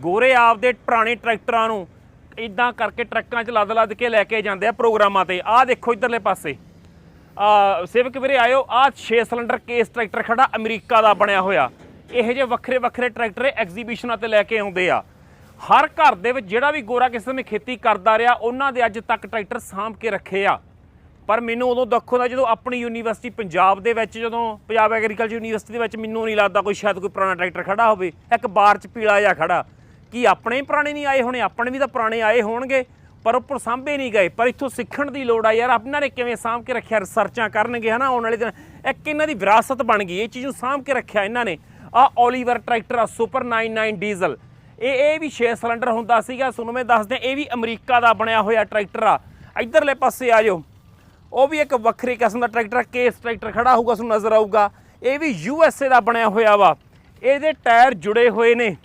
ਗੋਰੇ ਆਪਦੇ ਪੁਰਾਣੇ ਟਰੈਕਟਰਾਂ ਨੂੰ ਇਦਾਂ ਕਰਕੇ ਟਰੱਕਾਂ 'ਚ ਲੱਦ ਲੱਦ ਕੇ ਲੈ ਕੇ ਜਾਂਦੇ ਆ ਪ੍ਰੋਗਰਾਮਾਂ ਤੇ। ਆਹ ਦੇਖੋ ਇਧਰਲੇ ਪਾਸੇ। ਆ ਸੇਵਕ ਵੀਰੇ ਆਇਓ, ਆਹ 6 ਸਿਲੰਡਰ ਕੇਸ ਟਰੈਕਟਰ ਖੜਾ ਅਮਰੀਕਾ ਦਾ ਬਣਿਆ ਹੋਇਆ। ਇਹੋ ਜਿਹੇ ਵੱਖਰੇ ਵੱਖਰੇ ਟਰੈਕਟਰ ਐਗਜ਼ੀਬਿਸ਼ਨਾਂ ਤੇ ਲੈ ਕੇ ਆਉਂਦੇ ਆ। ਹਰ ਘਰ ਦੇ ਵਿੱਚ ਜਿਹੜਾ ਵੀ ਗੋਰਾ ਕਿਸੇ ਸਮੇਂ ਖੇਤੀ ਕਰਦਾ ਰਿਹਾ, ਉਹਨਾਂ ਦੇ ਅੱਜ ਤੱਕ ਟਰੈਕਟਰ ਸਾਂਭ ਕੇ ਰੱਖੇ ਆ। ਪਰ ਮੈਨੂੰ ਉਦੋਂ ਦੁੱਖ ਹੁੰਦਾ ਜਦੋਂ ਆਪਣੀ ਯੂਨੀਵਰਸਿਟੀ ਪੰਜਾਬ ਦੇ ਵਿੱਚ, ਜਦੋਂ ਪੰਜਾਬ ਐਗਰੀਕਲਚਰ ਯੂਨੀਵਰਸਿਟੀ ਦੇ ਵਿੱਚ ਮੈਨੂੰ ਨਹੀਂ ਲੱਗਦਾ ਕੋਈ ਸ਼ਾਇਦ ਕੋਈ ਪੁਰਾਣਾ ਟਰੈਕਟਰ ਖੜਾ ਹੋਵੇ। ਇੱਕ ਬਾਰ ਚ ਪੀਲਾ ਜਿਹਾ ਖੜਾ। ਕਿ ਆਪਣੇ ਹੀ ਪੁਰਾਣੇ ਨਹੀਂ ਆਏ ਹੋਣੇ? ਆਪਣੇ ਵੀ ਤਾਂ ਪੁਰਾਣੇ ਆਏ ਹੋਣਗੇ, ਪਰ ਉੱਪਰ ਸਾਂਭੇ ਨਹੀਂ ਗਏ। ਪਰ ਇੱਥੋਂ ਸਿੱਖਣ ਦੀ ਲੋੜ ਆ ਯਾਰ। ਆਪਣਾ ਨੇ ਕਿਵੇਂ ਸਾਂਭ ਕੇ ਰੱਖਿਆ? ਰਿਸਰਚਾਂ ਕਰਨਗੇ, ਹਨਾ? ਆਉਣ ਵਾਲੇ ਦਿਨ ਇੱਕ ਇਹਨਾਂ ਦੀ ਵਿਰਾਸਤ ਬਣ ਗਈ। ਇਹ ਚੀਜ਼ ਨੂੰ ਸਾਂਭ ਕੇ ਰੱਖਿਆ ਇਹਨਾਂ ਨੇ। ਆ ਓਲੀਵਰ ਟਰੈਕਟਰ ਆ ਸੁਪਰ 99 ਡੀਜ਼ਲ ਇਹ ਇਹ ਵੀ 6 ਸਿਲੰਡਰ ਹੁੰਦਾ ਸੀਗਾ। ਤੁਹਾਨੂੰ ਮੈਂ ਦੱਸਦੇ ਇਹ ਵੀ ਅਮਰੀਕਾ ਦਾ ਬਣਿਆ ਹੋਇਆ ਟਰੈਕਟਰ ਆ। ਇਧਰਲੇ ਪਾਸੇ ਆ ਜਾਓ। ਉਹ ਵੀ ਇੱਕ ਵੱਖਰੀ ਕਿਸਮ ਦਾ ਟਰੈਕਟਰ ਕੇਸ ਟਰੈਕਟਰ ਖੜਾ ਹੋਊਗਾ, ਤੁਹਾਨੂੰ ਨਜ਼ਰ ਆਊਗਾ। ਇਹ ਵੀ ਯੂ ਐਸ ਏ ਦਾ ਬਣਿਆ ਹੋਇਆ ਵਾ। ਇਹਦੇ ਟਾਇਰ ਜੁੜੇ ਹੋਏ ਨੇ।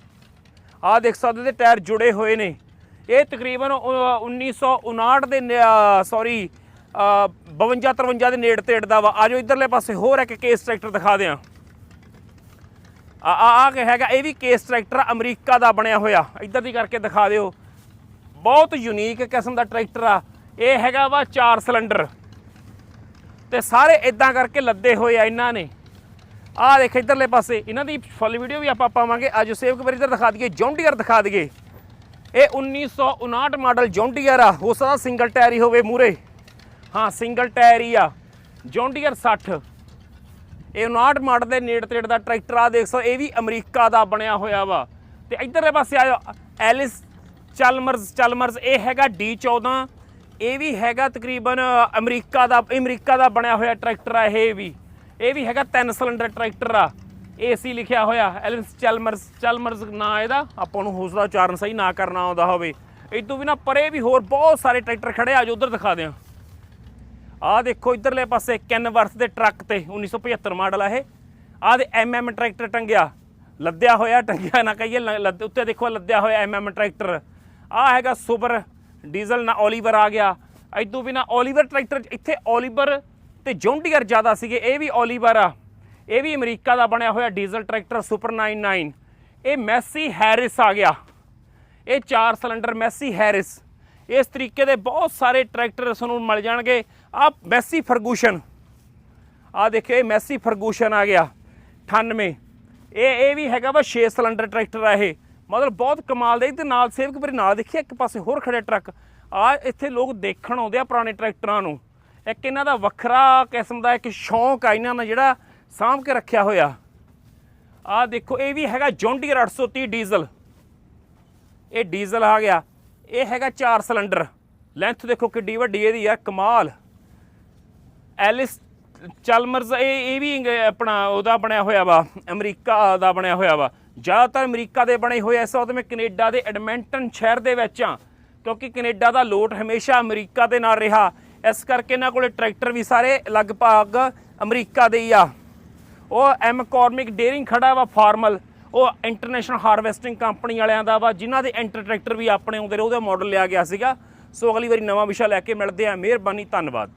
ਆਹ ਦੇਖ ਸਕਦੇ ਤੇ ਟਾਇਰ ਜੁੜੇ ਹੋਏ ਨੇ। ਇਹ ਤਕਰੀਬਨ ਅ, 1959 ਦੇ ਸੌਰੀ 52 53 ਦੇ ਨੇੜ ਤੇੜ ਦਾ ਵਾ। ਆਜੋ ਇਧਰਲੇ ਪਾਸੇ ਹੋਰ ਇੱਕ ਕੇਸ ਟਰੈਕਟਰ ਦਿਖਾ ਦਿਆਂ। ਆ ਆ ਆ ਕੇ ਹੈਗਾ ਇਹ ਵੀ ਕੇਸ ਟਰੈਕਟਰ ਅਮਰੀਕਾ ਦਾ ਬਣਿਆ ਹੋਇਆ। ਇੱਧਰ ਦੀ ਕਰਕੇ ਦਿਖਾ ਦਿਓ। ਬਹੁਤ ਯੂਨੀਕ ਕਿਸਮ ਦਾ ਟਰੈਕਟਰ ਆ। ਇਹ ਹੈਗਾ ਵਾ 4 ਸਿਲੰਡਰ ਤੇ ਸਾਰੇ ਇਦਾਂ ਕਰਕੇ ਲੱਦੇ ਹੋਏ ਆ ਇਹਨਾਂ ਨੇ। ਆਹ ਦੇਖ ਇਧਰਲੇ ਪਾਸੇ, ਇਹਨਾਂ ਦੀ ਫੁੱਲ ਵੀਡੀਓ ਵੀ ਆਪਾਂ ਪਾਵਾਂਗੇ। ਅੱਜ ਸੇਵ ਕਬਰ ਇੱਧਰ ਦਿਖਾ ਦਈਏ ਜੌਂਡੀਅਰ ਦਿਖਾ ਦਈਏ। ਇਹ 1959 ਮਾਡਲ ਜੌਂਡੀਅਰ ਆ। ਹੋ ਸਕਦਾ ਸਿੰਗਲ ਟਾਇਰ ਹੀ ਹੋਵੇ ਮੂਰੇ ਹਾਂ ਸਿੰਗਲ ਟਾਇਰ ਹੀ ਆ। ਜੌਂਡੀਅਰ 60 ਇਹ 59 ਮਾਡਲ ਦੇ ਨੇੜ ਤੇੜ ਦਾ ਟਰੈਕਟਰ ਆ, ਦੇਖ ਸੋ ਇਹ ਵੀ ਅਮਰੀਕਾ ਦਾ ਬਣਿਆ ਹੋਇਆ ਵਾ। ਤੇ ਇਧਰਲੇ ਪਾਸੇ ਆਇਓ ਐਲਿਸ ਚਲਮਰਸ ਚਲਮਰਸ ਇਹ ਹੈਗਾ D14 ਇਹ ਵੀ ਹੈਗਾ ਤਕਰੀਬਨ ਅਮਰੀਕਾ ਦਾ ਅਮਰੀਕਾ ਦਾ ਬਣਿਆ ਹੋਇਆ ਟਰੈਕਟਰ ਆ ਇਹ ਵੀ। ਇਹ ਵੀ ਹੈਗਾ ਤਿੰਨ ਸਿਲੰਡਰ ਟਰੈਕਟਰ ਆ। ਏਸੀ ਲਿਖਿਆ ਹੋਇਆ ਐਲਿਸ ਚਲਮਰਸ ਚਲਮਰਸ ਨਾਂ ਇਹਦਾ। ਆਪਾਂ ਨੂੰ ਹੌਸਲਾ ਉਚਾਰਨ ਸਹੀ ਨਾ ਕਰਨਾ ਆਉਂਦਾ ਹੋਵੇ। ਇਦੋਂ ਵੀ ਨਾ ਪਰੇ ਵੀ ਹੋਰ ਬਹੁਤ ਸਾਰੇ ਟਰੈਕਟਰ ਖੜੇ ਆ ਜੋ ਉਧਰ ਦਿਖਾ ਦਿਆਂ। ਆਹ ਦੇਖੋ ਇਧਰਲੇ ਪਾਸੇ, ਕੈਨਵਰਸ ਦੇ ਟਰੱਕ ਤੇ 1975 ਮਾਡਲ ਆ ਇਹ। ਆਹ ਦੇ ਐਮਐਮ ਟਰੈਕਟਰ ਟੰਗਿਆ। ਲੱਦਿਆ ਹੋਇਆ, ਟੰਗਿਆ ਨਾ ਕਹੀਏ, ਲ- ਲੱਦ- ਉੱਤੇ ਦੇਖੋ, ਲੱਦਿਆ ਹੋਇਆ ਐਮਐਮ ਟਰੈਕਟਰ। ਆਹ ਹੈਗਾ ਸੁਪਰ, ਡੀਜ਼ਲ ਨਾ ਓਲੀਵਰ ਆ ਗਿਆ। ਇਦੋਂ ਵੀ ਨਾ ਓਲੀਵਰ ਟਰੈਕਟਰ, ਇੱਥੇ ਓਲੀਵਰ ਤੇ ਜੌਂਡੀਅਰ ਜ਼ਿਆਦਾ ਸੀਗੇ, ਇਹ ਵੀ ਓਲੀਵਰ ਆ। ਇਹ ਵੀ ਅਮਰੀਕਾ ਦਾ ਬਣਿਆ ਹੋਇਆ ਡੀਜ਼ਲ ਟਰੈਕਟਰ ਸੁਪਰ 99 ਇਹ ਮੈਸੀ ਹੈਰਿਸ ਆ ਗਿਆ। ਇਹ 4 ਸਿਲੰਡਰ ਮੈਸੀ ਹੈਰਿਸ। ਇਸ ਤਰੀਕੇ ਦੇ ਬਹੁਤ ਸਾਰੇ ਟਰੈਕਟਰ ਤੁਹਾਨੂੰ ਮਿਲ ਜਾਣਗੇ। ਆ ਮੈਸੀ ਫਰਗੂਸ਼ਨ। ਆ ਦੇਖਿਓ, ਇਹ ਮੈਸੀ ਫਰਗੂਸ਼ਨ ਆ ਗਿਆ। 98 ਇਹ ਇਹ ਵੀ ਹੈਗਾ ਵਾ 6 ਸਿਲੰਡਰ ਟਰੈਕਟਰ ਆ ਇਹ। ਮਤਲਬ ਬਹੁਤ ਕਮਾਲ ਦੇ। ਇਹਦੇ ਨਾਲ ਸੇਵਕ ਵੀਰੇ ਨਾਲ ਦੇਖਿਆ ਇੱਕ ਪਾਸੇ ਹੋਰ ਖੜੇ ਟਰੱਕ। ਆ ਇੱਥੇ ਲੋਕ ਦੇਖਣ ਆਉਂਦੇ ਆ ਪੁਰਾਣੇ ਟਰੈਕਟਰਾਂ ਨੂੰ। ਇੱਕ ਇਹਨਾਂ ਦਾ ਵੱਖਰਾ ਕਿਸਮ ਦਾ ਇੱਕ ਸ਼ੌਂਕ ਆ ਇਹਨਾਂ ਨੇ ਜਿਹੜਾ ਸਾਂਭ ਕੇ ਰੱਖਿਆ ਹੋਇਆ। ਆ ਦੇਖੋ ਇਹ ਵੀ ਹੈਗਾ ਜੌਂਡੀਅਰ 830 ਡੀਜ਼ਲ। ਇਹ ਡੀਜ਼ਲ ਆ ਗਿਆ। ਇਹ ਹੈਗਾ 4 ਸਿਲੰਡਰ। ਲੈਂਥ ਦੇਖੋ ਕਿੱਡੀ ਵੱਡੀ ਇਹਦੀ ਆ ਕਮਾਲ। ਐਲਿਸ ਚਲਮਰਜ਼ ਇਹ ਇਹ ਵੀ ਆਪਣਾ ਉਹਦਾ ਬਣਿਆ ਹੋਇਆ ਵਾ ਅਮਰੀਕਾ ਦਾ ਬਣਿਆ ਹੋਇਆ ਵਾ। ਜ਼ਿਆਦਾਤਰ ਅਮਰੀਕਾ ਦੇ ਬਣੇ ਹੋਏ ਆ, ਇਸ ਵਕਤ ਮੈਂ ਕੈਨੇਡਾ ਦੇ ਐਡਮਿੰਟਨ ਸ਼ਹਿਰ ਦੇ ਵਿੱਚ ਆ ਕਿਉਂਕਿ ਕੈਨੇਡਾ ਦਾ ਲੋਟ ਹਮੇਸ਼ਾ ਅਮਰੀਕਾ ਦੇ ਨਾਲ ਰਿਹਾ। ਇਸ ਕਰਕੇ ਇਹਨਾਂ ਕੋਲੇ ਟਰੈਕਟਰ ਵੀ ਸਾਰੇ ਲਗਭਗ ਅਮਰੀਕਾ ਦੇ ਹੀ ਆ। ਉਹ ਐਮਕੋਰਮਿਕ ਕਾਰਮਿਕ ਡੇਅਰਿੰਗ ਖੜਾ ਵਾ ਫਾਰਮਲ। ਉਹ ਇੰਟਰਨੈਸ਼ਨਲ ਹਾਰਵੈਸਟਿੰਗ ਕੰਪਨੀ ਵਾਲਿਆਂ ਦਾ ਵਾ, ਜਿਨ੍ਹਾਂ ਦੇ ਐਂਟਰ ਟਰੈਕਟਰ ਵੀ ਆਪਣੇ ਆਉਂਦੇ ਰਹੇ, ਉਹਦਾ ਮਾਡਲ ਲਿਆ ਗਿਆ ਸੀਗਾ। ਸੋ ਅਗਲੀ ਵਾਰੀ ਨਵਾਂ ਵਿਸ਼ਾ ਲੈ ਕੇ ਮਿਲਦੇ ਆ ਮਿਹਰਬਾਨੀ, ਧੰਨਵਾਦ।